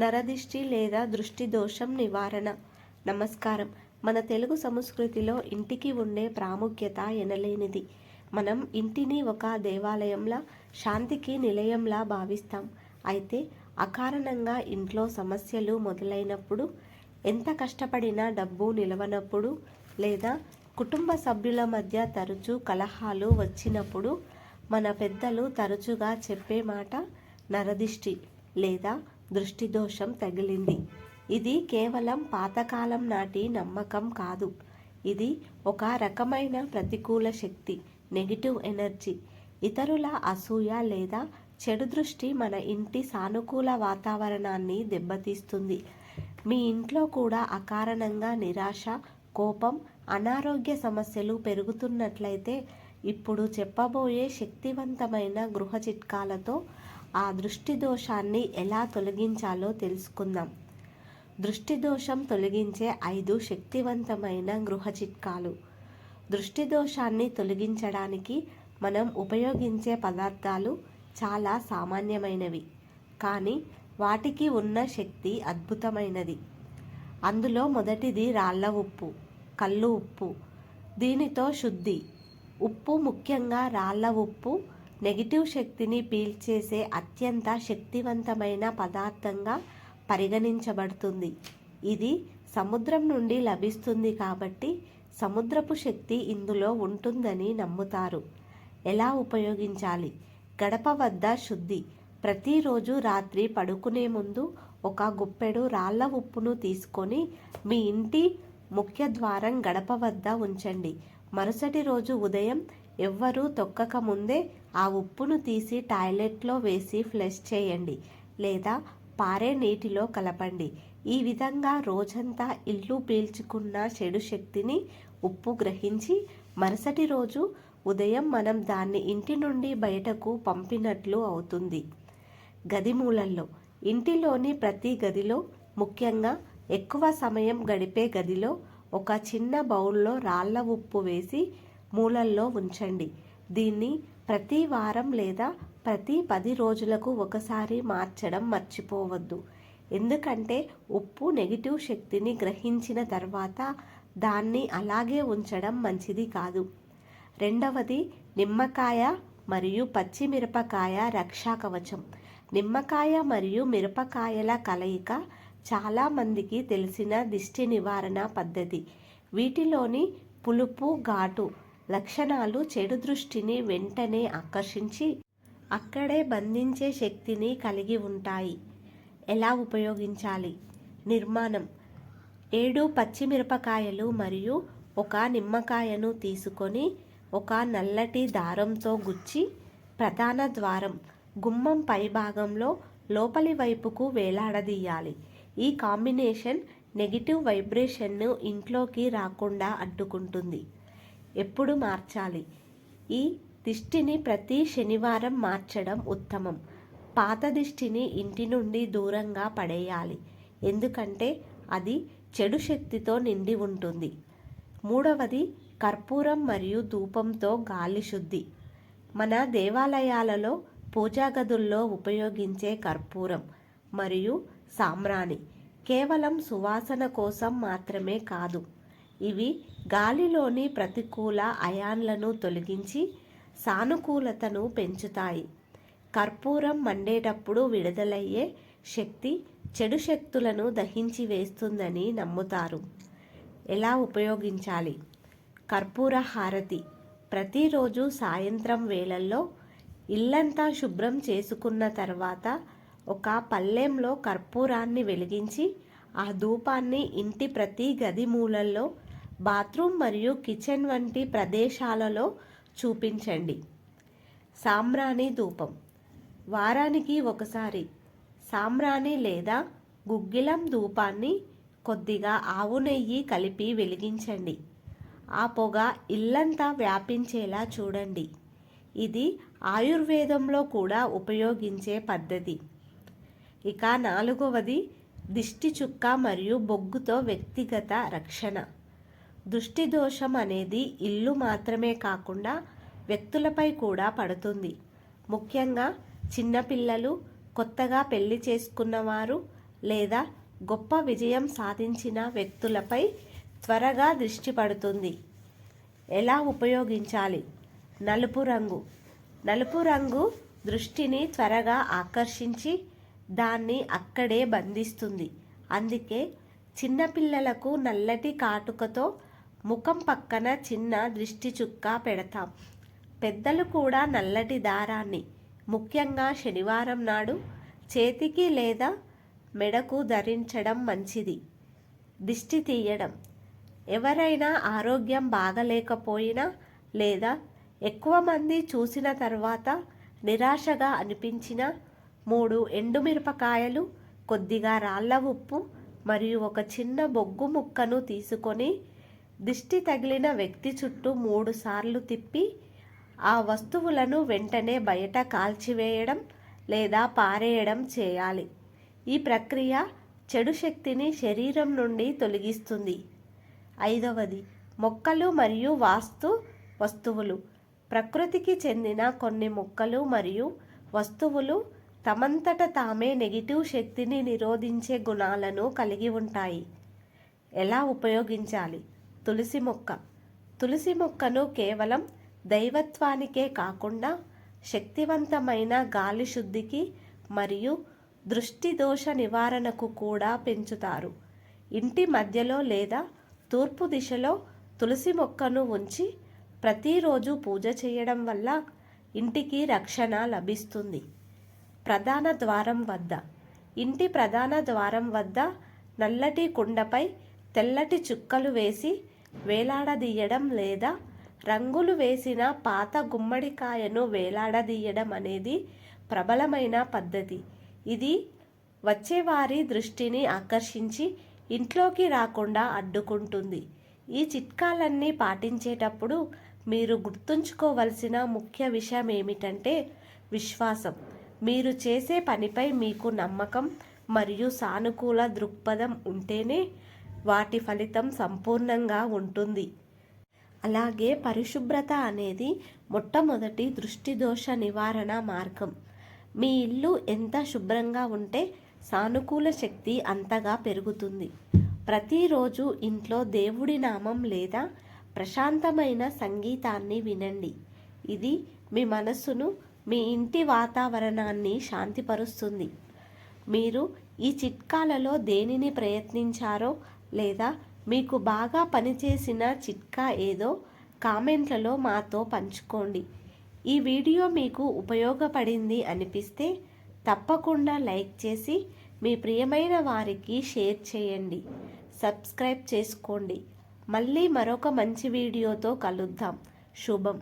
నరదిష్టి లేదా దృష్టి దోషం నివారణ. నమస్కారం. మన తెలుగు సంస్కృతిలో ఇంటికి ఉండే ప్రాముఖ్యత ఎనలేనిది. మనం ఇంటిని ఒక దేవాలయంలా శాంతికి నిలయంలా భావిస్తాం. అయితే అకారణంగా ఇంట్లో సమస్యలు మొదలైనప్పుడు ఎంత కష్టపడినా డబ్బు నిలవనప్పుడు లేదా కుటుంబ సభ్యుల మధ్య తరచూ కలహాలు వచ్చినప్పుడు మన పెద్దలు తరచుగా చెప్పే మాట నరదిష్టి లేదా దృష్టి దోషం తగిలింది. ఇది కేవలం పాతకాలం నాటి నమ్మకం కాదు. ఇది ఒక రకమైన ప్రతికూల శక్తి నెగిటివ్ ఎనర్జీ. ఇతరుల అసూయ లేదా చెడు దృష్టి మన ఇంటి సానుకూల వాతావరణాన్ని దెబ్బతీస్తుంది. మీ ఇంట్లో కూడా అకారణంగా నిరాశ కోపం అనారోగ్య సమస్యలు పెరుగుతున్నట్లయితే ఇప్పుడు చెప్పబోయే శక్తివంతమైన గృహ చిట్కాలతో ఆ దృష్టి దోషాన్ని ఎలా తొలగించాలో తెలుసుకుందాం. దృష్టి దోషం తొలగించే ఐదు శక్తివంతమైన గృహ చిట్కాలు. దృష్టి దోషాన్ని తొలగించడానికి మనం ఉపయోగించే పదార్థాలు చాలా సామాన్యమైనవి కానీ వాటికి ఉన్న శక్తి అద్భుతమైనది. అందులో మొదటిది రాళ్ళ ఉప్పు కళ్ళు ఉప్పు. దీనితో శుద్ధి. ఉప్పు ముఖ్యంగా రాళ్ళ ఉప్పు నెగిటివ్ శక్తిని పీల్చేసే అత్యంత శక్తివంతమైన పదార్థంగా పరిగణించబడుతుంది. ఇది సముద్రం నుండి లభిస్తుంది కాబట్టి సముద్రపు శక్తి ఇందులో ఉంటుందని నమ్ముతారు. ఎలా ఉపయోగించాలి? గడప వద్ద శుద్ధి. ప్రతిరోజు రాత్రి పడుకునే ముందు ఒక గుప్పెడు రాళ్ళ ఉప్పును తీసుకొని మీ ఇంటి ముఖ్య ద్వారం గడప వద్ద ఉంచండి. మరుసటి రోజు ఉదయం ఎవ్వరూ తొక్కక ముందే ఆ ఉప్పును తీసి టాయిలెట్లో వేసి ఫ్లష్ చేయండి లేదా పారే నీటిలో కలపండి. ఈ విధంగా రోజంతా ఇల్లు పీల్చుకున్న చెడు శక్తిని ఉప్పు గ్రహించి మరుసటి రోజు ఉదయం మనం దాన్ని ఇంటి నుండి బయటకు పంపినట్లు అవుతుంది. గది మూలల్లో ఇంటిలోని ప్రతి గదిలో ముఖ్యంగా ఎక్కువ సమయం గడిపే గదిలో ఒక చిన్న బౌల్లో రాళ్ళ ఉప్పు వేసి మూలల్లో ఉంచండి. దీన్ని ప్రతి వారం లేదా ప్రతి పది రోజులకు ఒకసారి మార్చడం మర్చిపోవద్దు. ఎందుకంటే ఉప్పు నెగిటివ్ శక్తిని గ్రహించిన తర్వాత దాన్ని అలాగే ఉంచడం మంచిది కాదు. రెండవది నిమ్మకాయ మరియు పచ్చిమిరపకాయ రక్షా కవచం. నిమ్మకాయ మరియు మిరపకాయల కలయిక చాలామందికి తెలిసిన దిష్టి నివారణ పద్ధతి. వీటిలోని పులుపు ఘాటు లక్షణాలు చెడు దృష్టిని వెంటనే ఆకర్షించి అక్కడే బంధించే శక్తిని కలిగి ఉంటాయి. ఎలా ఉపయోగించాలి? నిర్మాణం. ఏడు పచ్చిమిరపకాయలు మరియు ఒక నిమ్మకాయను తీసుకొని ఒక నల్లటి దారంతో గుచ్చి ప్రధాన ద్వారం గుమ్మం పై భాగంలో లోపలి వైపుకు వేలాడదీయాలి. ఈ కాంబినేషన్ నెగిటివ్ వైబ్రేషన్ను ఇంట్లోకి రాకుండా అడ్డుకుంటుంది. ఎప్పుడు మార్చాలి? ఈ దిష్టిని ప్రతి శనివారం మార్చడం ఉత్తమం. పాత దిష్టిని ఇంటి నుండి దూరంగా పడేయాలి. ఎందుకంటే అది చెడు శక్తితో నిండి ఉంటుంది. మూడవది కర్పూరం మరియు ధూపంతో గాలి శుద్ధి. మన దేవాలయాలలో పూజా గదుల్లో ఉపయోగించే కర్పూరం మరియు సామ్రాణి కేవలం సువాసన కోసం మాత్రమే కాదు. ఇవి గాలిలోని ప్రతికూల అయాన్లను తొలగించి సానుకూలతను పెంచుతాయి. కర్పూరం మండేటప్పుడు విడుదలయ్యే శక్తి చెడు శక్తులను దహించి వేస్తుందని నమ్ముతారు. ఎలా ఉపయోగించాలి? కర్పూర హారతి ప్రతిరోజు సాయంత్రం వేళల్లో ఇల్లంతా శుభ్రం చేసుకున్న తర్వాత ఒక పల్లెంలో కర్పూరాన్ని వెలిగించి ఆ ధూపాన్ని ఇంటి ప్రతి గది మూలల్లో బాత్రూమ్ మరియు కిచెన్ వంటి ప్రదేశాలలో చూపించండి. సాంబ్రాణి ధూపం. వారానికి ఒకసారి సాంబ్రాణి లేదా గుగ్గిలం ధూపాన్ని కొద్దిగా ఆవు నెయ్యి కలిపి వెలిగించండి. ఆ పొగ ఇల్లంతా వ్యాపించేలా చూడండి. ఇది ఆయుర్వేదంలో కూడా ఉపయోగించే పద్ధతి. ఇక నాలుగవది దిష్టి చుక్క మరియు బొగ్గుతో వ్యక్తిగత రక్షణ. దృష్టి దోషం అనేది ఇల్లు మాత్రమే కాకుండా వ్యక్తులపై కూడా పడుతుంది. ముఖ్యంగా చిన్నపిల్లలు కొత్తగా పెళ్ళి చేసుకున్నవారు లేదా గొప్ప విజయం సాధించిన వ్యక్తులపై త్వరగా దృష్టి పడుతుంది. ఎలా ఉపయోగించాలి? నలుపు రంగు. నలుపు రంగు దృష్టిని త్వరగా ఆకర్షించి దాన్ని అక్కడే బంధిస్తుంది. అందుకే చిన్నపిల్లలకు నల్లటి కాటుకతో ముఖం పక్కన చిన్న దృష్టి చుక్క పెడతాం. పెద్దలు కూడా నల్లటి దారాన్ని. ముఖ్యంగా శనివారం నాడు చేతికి లేదా మెడకు ధరించడం మంచిది. దిష్టి తీయడం. ఎవరైనా ఆరోగ్యం బాగలేకపోయినా లేదా ఎక్కువ మంది చూసిన తర్వాత నిరాశగా అనిపించిన మూడు ఎండుమిరపకాయలు కొద్దిగా రాళ్ళ ఉప్పు మరియు ఒక చిన్న బొగ్గు ముక్కను తీసుకొని దిష్టి తగిలిన వ్యక్తి చుట్టూ మూడుసార్లు తిప్పి ఆ వస్తువులను వెంటనే బయట కాల్చివేయడం లేదా పారేయడం చేయాలి. ఈ ప్రక్రియ చెడు శక్తిని శరీరం నుండి తొలగిస్తుంది. ఐదవది మొక్కలు మరియు వాస్తు వస్తువులు. ప్రకృతికి చెందిన కొన్ని మొక్కలు మరియు వస్తువులు తమంతట తామే నెగిటివ్ శక్తిని నిరోధించే గుణాలను కలిగి ఉంటాయి. ఎలా ఉపయోగించాలి? తులసి మొక్క. తులసి మొక్కను కేవలం దైవత్వానికే కాకుండా శక్తివంతమైన గాలి శుద్ధికి మరియు దృష్టి దోష నివారణకు కూడా పెంచుతారు. ఇంటి మధ్యలో లేదా తూర్పు దిశలో తులసి మొక్కను ఉంచి ప్రతిరోజు పూజ చేయడం వల్ల ఇంటికి రక్షణ లభిస్తుంది. ప్రధాన ద్వారం వద్ద. ఇంటి ప్రధాన ద్వారం వద్ద నల్లటి కుండపై తెల్లటి చుక్కలు వేసి వేలాడదీయడం లేదా రంగులు వేసిన పాత గుమ్మడికాయను వేలాడదీయడం అనేది ప్రబలమైన పద్ధతి. ఇది వచ్చేవారి దృష్టిని ఆకర్షించి ఇంట్లోకి రాకుండా అడ్డుకుంటుంది. ఈ చిట్కాలన్నీ పాటించేటప్పుడు మీరు గుర్తుంచుకోవలసిన ముఖ్య విషయం ఏమిటంటే విశ్వాసం. మీరు చేసే పనిపై మీకు నమ్మకం మరియు సానుకూల దృక్పథం ఉంటేనే వాటి ఫలితం సంపూర్ణంగా ఉంటుంది. అలాగే పరిశుభ్రత అనేది మొట్టమొదటి దృష్టి దోష నివారణ మార్గం. మీ ఇల్లు ఎంత శుభ్రంగా ఉంటే సానుకూల శక్తి అంతగా పెరుగుతుంది. ప్రతిరోజు ఇంట్లో దేవుడి నామం లేదా ప్రశాంతమైన సంగీతాన్ని వినండి. ఇది మీ మనస్సును మీ ఇంటి వాతావరణాన్ని శాంతిపరుస్తుంది. మీరు ఈ చిట్కాలలో దేనిని ప్రయత్నించారో లేదా మీకు బాగా పనిచేసిన చిట్కా ఏదో కామెంట్లలో మాతో పంచుకోండి. ఈ వీడియో మీకు ఉపయోగపడింది అనిపిస్తే తప్పకుండా లైక్ చేసి మీ ప్రియమైన వారికి షేర్ చేయండి. సబ్స్క్రైబ్ చేసుకోండి. మళ్ళీ మరొక మంచి వీడియోతో కలుద్దాం. శుభం.